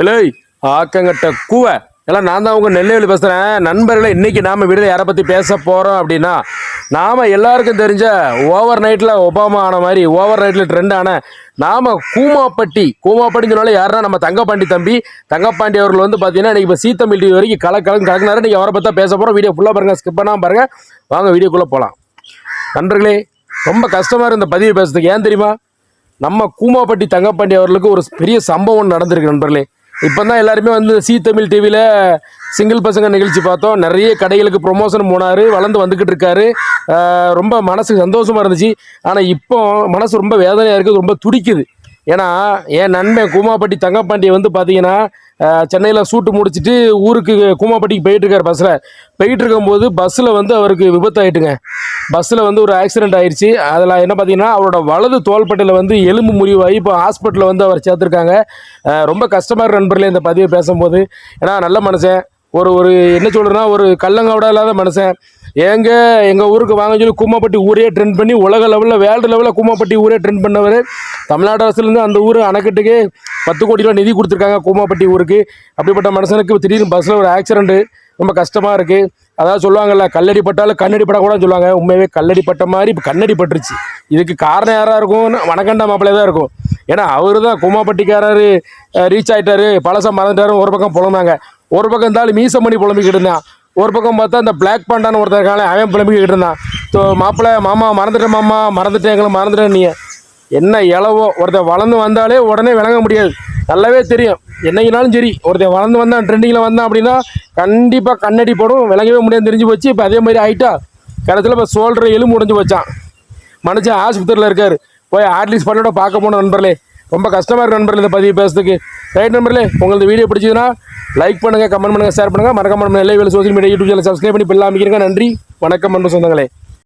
எலேய் ஆக்கங்கட்ட கூவ. எல்லாம் நான் தான் உங்கள் நெல்லையில் பேசுகிறேன் நண்பர்களை இன்னைக்கு நாம் விடுதலை யாரை பற்றி பேச போகிறோம் அப்படின்னா நாம் எல்லாருக்கும் தெரிஞ்ச ஓவர் நைட்டில் ஒபாமா ஆன மாதிரி ஓவர் நைட்டில் ட்ரெண்ட் ஆன நாம கூமாப்பட்டி. கூமாப்பட்டின்னு சொன்னாலே யாருன்னா நம்ம தங்கப்பாண்டி தம்பி. தங்கப்பாண்டி அவர்கள் வந்து பார்த்தீங்கன்னா இன்றைக்கி இப்போ சீத்தமிழ் டிவி வரைக்கும் கல கலந்து கலக்குனாரு. நீங்கள் அவரை பற்றி பேச போகிறோம் வீடியோ ஃபுல்லாக பாருங்கள் ஸ்கிப் பண்ணாமல் பாருங்கள் வாங்க வீடியோக்குள்ளே போகலாம் நண்பர்களே ரொம்ப கஷ்டமாக இருந்த பதிவு பேசுறதுக்கு ஏன் தெரியுமா? நம்ம கூமாப்பட்டி தங்கப்பாண்டி அவர்களுக்கு ஒரு பெரிய சம்பவம் நடந்திருக்கு நண்பர்களே. இப்போ தான் எல்லாருமே வந்து சி தமிழ் டிவியில் சிங்கிள் பசங்க நிகழ்ச்சி பார்த்தோம். நிறைய கடைகளுக்கு ப்ரொமோஷன் போனார் வளர்ந்து வந்துக்கிட்டு இருக்காரு. ரொம்ப மனசுக்கு சந்தோஷமாக இருந்துச்சு. ஆனால் இப்போ மனசு ரொம்ப வேதனையாக இருக்குது ரொம்ப துடிக்குது. ஏன்னா என் நண்பன் கூமாப்பட்டி தங்கப்பாண்டியை வந்து பார்த்தீங்கன்னா சென்னையில் சூட்டு முடிச்சிட்டு ஊருக்கு கூமாப்பட்டிக்கு போயிட்டுருக்கார் பஸ்ஸில் போயிட்டு இருக்கும்போது பஸ்ஸில் வந்து அவருக்கு விபத்து ஆயிட்டுங்க பஸ்ஸில் வந்து ஒரு ஆக்சிடென்ட் ஆயிடுச்சு அதில் என்ன பார்த்தீங்கன்னா அவரோட வலது தோள்பட்டையில் வந்து எலும்பு முறிவாகி இப்போ ஹாஸ்பிட்டலில் வந்து அவர் சேர்த்துருக்காங்க. ரொம்ப கஷ்டமாக இருக்கு நண்பர்களே இந்த பதிவை பேசும்போது. ஏன்னா நல்ல மனுஷன். ஒரு ஒரு என்ன சொல்கிறேன்னா ஒரு கள்ளங்கவடா இல்லாத மனுஷன். ஏங்க எங்கள் ஊருக்கு வாங்க சொல்லி கூமாப்பட்டி ஊரே ட்ரெண்ட் பண்ணி உலக லெவலில் வேர்ல்டு லெவலில் கூமாப்பட்டி ஊரே ட்ரெண்ட் பண்ணவர். தமிழ்நாடு அரசுலேருந்து அந்த ஊர் அணைக்கட்டுக்கு பத்து கோடி ரூபா நிதி கொடுத்துருக்காங்க கூமாப்பட்டி ஊருக்கு. அப்படிப்பட்ட மனுஷனுக்கு திடீர்னு பஸ்ஸில் ஒரு ஆக்சிடெண்ட்டு ரொம்ப கஷ்டமாக இருக்குது அதாவது சொல்லுவாங்கல்ல கல்லடி பட்டாலும் கண்ணடி படக்கூடாதுன்னு சொல்லுவாங்க. உண்மையாகவே கல்லடி பட்ட மாதிரி இப்போ கண்ணடி பட்டுருச்சு. இதுக்கு காரணம் யாராக இருக்கும்னு வனக்கண்டா மாப்பிள்ளை தான் இருக்கும். ஏன்னா அவர் தான் குமாப்பட்டிக்காரரு ரீச் ஆகிட்டாரு பழசம் மறந்துட்டாரு. ஒரு பக்கம் புலம்பாங்க ஒரு பக்கம் இருந்தாலும் மீசம் பண்ணி புலம்பிக்கிட்டு இருந்தான். ஒரு பக்கம் பார்த்தா இந்த பிளாக் பாண்டான்னு ஒருத்தர் இருக்கானே அவன் புலம்பிக்கிட்டு இருந்தான். ஸோ மாப்பிள்ளை மாமா மறந்துட்டேன் மாமா மறந்துட்டேன் எங்களை மறந்துட்டேன் நீ. என்ன இளவோ ஒருத்தன் வளர்ந்து வந்தாலே உடனே விளங்க முடியாது. நல்லாவே தெரியும். என்னைக்குனாலும் சரி ஒருத்தன் வளர்ந்து வந்தான் ட்ரெண்டிங்கில் வந்தான் அப்படின்னா கண்டிப்பாக கண்ணடி போடும் விளங்கவே முடியாது தெரிஞ்சு போச்சு. இப்போ அதே மாதிரி ஆகிட்டா கடைசியில் இப்போ சோல்டர் எலும்பு முடிஞ்சு வச்சான் மனுஷன் ஆஸ்பத்திரியில் இருக்கார். போய் ஆர்டிஸ்ட் பண்ணோட பார்க்க போன நண்பர்களே. ரொம்ப கஷ்டமாக இருக்கு நண்பர்கள் இந்த பதிவு பேசுறதுக்கு. ரைட் நண்பர்களே? உங்களுக்கு வீடியோ பிடிச்சதுன்னா லைக் பண்ணுங்கள் கமெண்ட் பண்ணுங்கள் ஷேர் பண்ணுங்கள் மறக்காம நம்ம வேலை social media YouTube channel subscribe பண்ணி பிள்ளை அமைக்கிறீங்க நன்றி. வணக்கம் நண்பர் சொந்தங்களே.